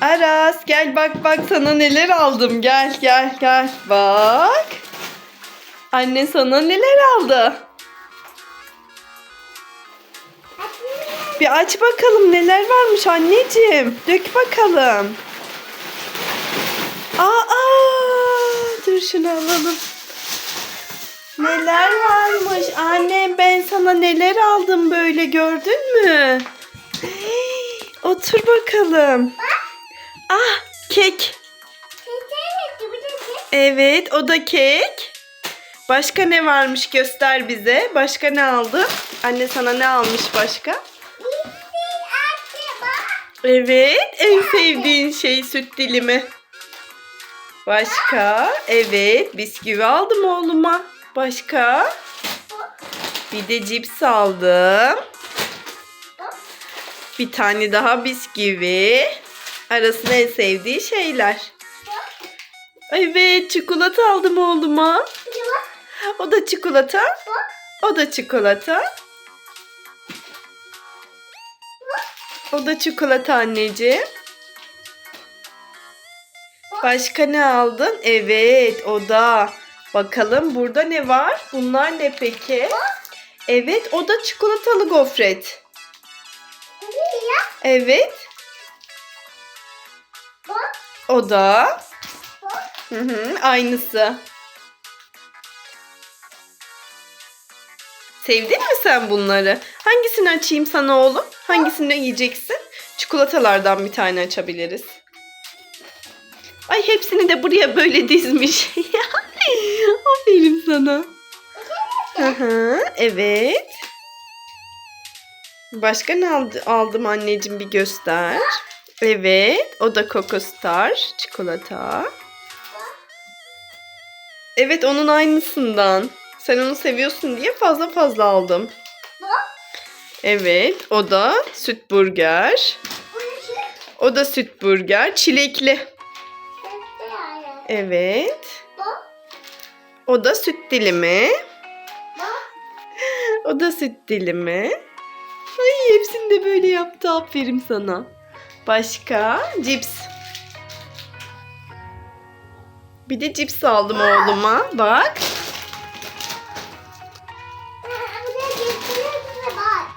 Aras gel bak bak sana neler aldım. Gel gel gel. Bak. Anne sana neler aldı. Bir aç bakalım neler varmış anneciğim. Dök bakalım. Aa, dur şunu alalım. Neler varmış. Annem ben sana neler aldım böyle gördün mü? Hey, Otur bakalım. Ah kek. Evet o da kek. Başka ne varmış göster bize. Başka ne aldın? Anne sana ne almış başka? Evet en sevdiğin şey süt dilimi. Başka? Evet bisküvi aldım oğluma. Başka? Bir de cips aldım. Bir tane daha bisküvi. Arasında en sevdiği şeyler. Evet çikolata aldım oğluma. O da çikolata. O da çikolata. O da çikolata anneciğim. Başka ne aldın? Evet o da. Bakalım burada ne var? Bunlar ne peki? Evet o da çikolatalı gofret. Evet. O da. Hı hı, aynısı. Sevdin mi sen bunları? Hangisini açayım sana oğlum? Hangisini yiyeceksin? Çikolatalardan bir tane açabiliriz. Ay hepsini de buraya böyle dizmiş. Aferin sana. Hı, evet. Başka ne aldı, aldım anneciğim bir göster. Evet, o da Coco Star çikolata. Evet, onun aynısından. Sen onu seviyorsun diye fazla fazla aldım. Evet, o da süt burger. O da süt burger, çilekli. Evet. O da süt dilimi. O da süt dilimi. Ay hepsini de böyle yaptı. Aferin sana. Başka? Cips. Bir de cips aldım oğluma. Bak.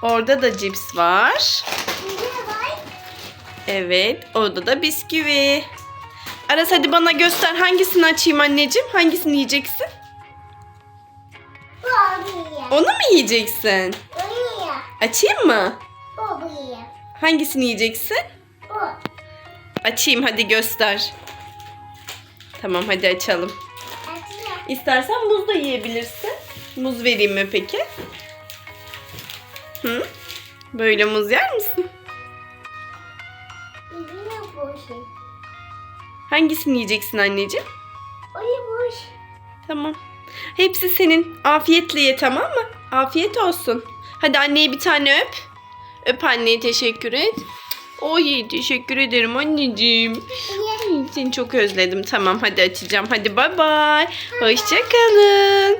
Orada da cips var. Evet. Orada da bisküvi. Aras hadi bana göster. Hangisini açayım anneciğim? Hangisini yiyeceksin? Onu mu yiyeceksin? Açayım mı? Hangisini yiyeceksin? Açayım hadi göster. Tamam hadi açalım. İstersen muz da yiyebilirsin. Muz vereyim mi peki? Hı? Böyle muz yer misin? Hangisini yiyeceksin anneciğim? Tamam. Hepsi senin. Afiyetle ye tamam mı? Afiyet olsun. Hadi anneye bir tane öp. Öp anneye teşekkür et. Oy teşekkür ederim anneciğim. Ay, Seni çok özledim. Tamam hadi açacağım. Hadi bay bay. Hoşçakalın.